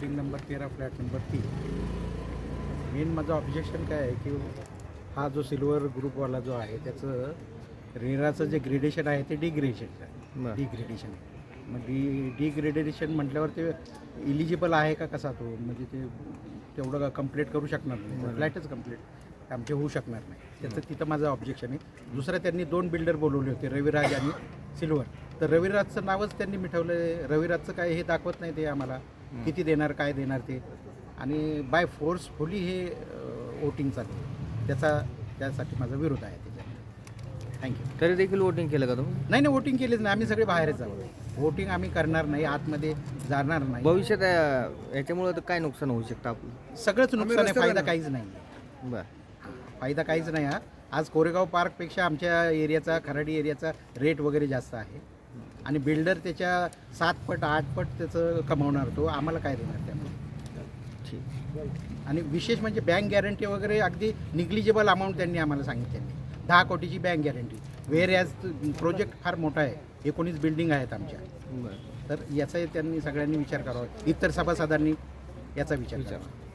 Building number तेरा flat number तीन. Main माझं ऑब्जेक्शन काय आहे की हा जो सिल्वर ग्रुपवाला जो आहे त्याचं रेराचं जे ग्रेडेशन आहे ते डिग्रेडेशन आहे. बरं. डिग्रेडेशन आहे. मग डी डिग्रेडेशन म्हटल्यावर ते इलिजिबल आहे का कसा तो? म्हणजे ते तेवढं कंप्लीट करू शकणार नाही. फ्लॅटच कंप्लीट आमचे होऊ शकणार नाही. त्याचं तिथं माझं ऑब्जेक्शन आहे. दुसरं त्यांनी दोन बिल्डर बोलवले होते रविराज आणि सिल्वर. तर रविराजचं नावच त्यांनी मिठवलं रविराजचं काय हे दाखवत नाही ते आम्हाला. किती देणार काय देणार ते. आणि बाय फोर्सफुली हे वोटिंग चालू आहे. त्याचा त्यासाठी माझा विरोध आहे त्याच्यात थँक्यू तरी देखील वोटिंग केलं का तुम्ही? नाही नाही वोटिंग केलीच नाही. आम्ही सगळे बाहेरच आहोत. वोटिंग आम्ही करणार नाही. आतमध्ये जाणार नाही. भविष्यात अं, याच्यामुळे तर काय नुकसान होऊ शकतं आपलं? सगळंच नुकसान आहे. फायदा काहीच नाही. बरं. फायदा काहीच नाही हा. आज कोरेगाव पार्कपेक्षा आमच्या एरियाचा खराडी एरियाचा रेट वगैरे जास्त आहे. आणि बिल्डर त्याच्या सात पट आठ पट त्याचं कमावणार तो. आम्हाला काय देणार त्यामुळे ठीक. आणि विशेष म्हणजे बँक गॅरंटी वगैरे अगदी निग्लिजिबल अमाऊंट त्यांनी आम्हाला सांगितली दहा कोटीची bank guarantee. Whereas project फार मोठा आहे. एकोणीस बिल्डिंग आहेत आमच्या. तर याचाही त्यांनी सगळ्यांनी विचार करावा. इतर सभासदांनी याचा विचार विचार. करावा.